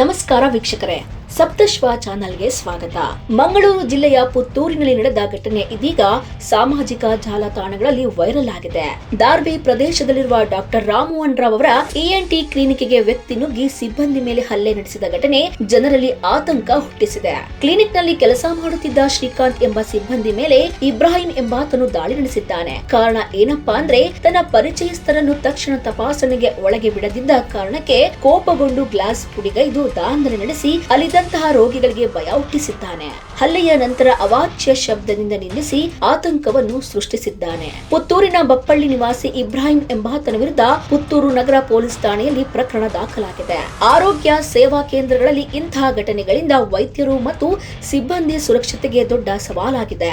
ನಮಸ್ಕಾರ ವೀಕ್ಷಕರೇ. ಸಪ್ತಶ್ವ ಚಾನಲ್ಗೆ ಸ್ವಾಗತ. ಮಂಗಳೂರು ಜಿಲ್ಲೆಯ ಪುತ್ತೂರಿನಲ್ಲಿ ನಡೆದ ಘಟನೆ ಇದೀಗ ಸಾಮಾಜಿಕ ಜಾಲತಾಣಗಳಲ್ಲಿ ವೈರಲ್ ಆಗಿದೆ. ದಾರ್ಬಿ ಪ್ರದೇಶದಲ್ಲಿರುವ ಡಾಕ್ಟರ್ ರಾಮಮೋಹನ್ ರಾವ್ ಅವರ ಇಎನ್ಟಿ ಕ್ಲಿನಿಕ್ಗೆ ವ್ಯಕ್ತಿ ನುಗ್ಗಿ ಸಿಬ್ಬಂದಿ ಮೇಲೆ ಹಲ್ಲೆ ನಡೆಸಿದ ಘಟನೆ ಜನರಲ್ಲಿ ಆತಂಕ ಹುಟ್ಟಿಸಿದೆ. ಕ್ಲಿನಿಕ್ನಲ್ಲಿ ಕೆಲಸ ಮಾಡುತ್ತಿದ್ದ ಶ್ರೀಕಾಂತ್ ಎಂಬ ಸಿಬ್ಬಂದಿ ಮೇಲೆ ಇಬ್ರಾಹಿಂ ಎಂಬಾತನು ದಾಳಿ ನಡೆಸಿದ್ದಾನೆ. ಕಾರಣ ಏನಪ್ಪಾ ಅಂದ್ರೆ ತನ್ನ ಪರಿಚಯಸ್ಥರನ್ನು ತಕ್ಷಣ ತಪಾಸಣೆಗೆ ಒಳಗೆ ಬಿಡದಿದ್ದ ಕಾರಣಕ್ಕೆ ಕೋಪಗೊಂಡು ಗ್ಲಾಸ್ ಪುಡಿಗೈದು ದಾಂಧಲೆ ನಡೆಸಿ ಅಲ್ಲಿದ್ದಂತಹ ರೋಗಿಗಳಿಗೆ ಭಯ ಹುಟ್ಟಿಸಿದ್ದಾನೆ. ಹಲ್ಲೆಯ ನಂತರ ಅವಾಚ್ಯ ಶಬ್ದದಿಂದ ನಿಲ್ಲಿಸಿ ಆತಂಕವನ್ನು ಸೃಷ್ಟಿಸಿದ್ದಾನೆ. ಪುತ್ತೂರಿನ ಬಪ್ಪಳ್ಳಿ ನಿವಾಸಿ ಇಬ್ರಾಹಿಂ ಎಂಬಾತನ ವಿರುದ್ಧ ಪುತ್ತೂರು ನಗರ ಪೊಲೀಸ್ ಠಾಣೆಯಲ್ಲಿ ಪ್ರಕರಣ ದಾಖಲಾಗಿದೆ. ಆರೋಗ್ಯ ಸೇವಾ ಕೇಂದ್ರಗಳಲ್ಲಿ ಇಂತಹ ಘಟನೆಗಳಿಂದ ವೈದ್ಯರು ಮತ್ತು ಸಿಬ್ಬಂದಿ ಸುರಕ್ಷತೆಗೆ ದೊಡ್ಡ ಸವಾಲಾಗಿದೆ.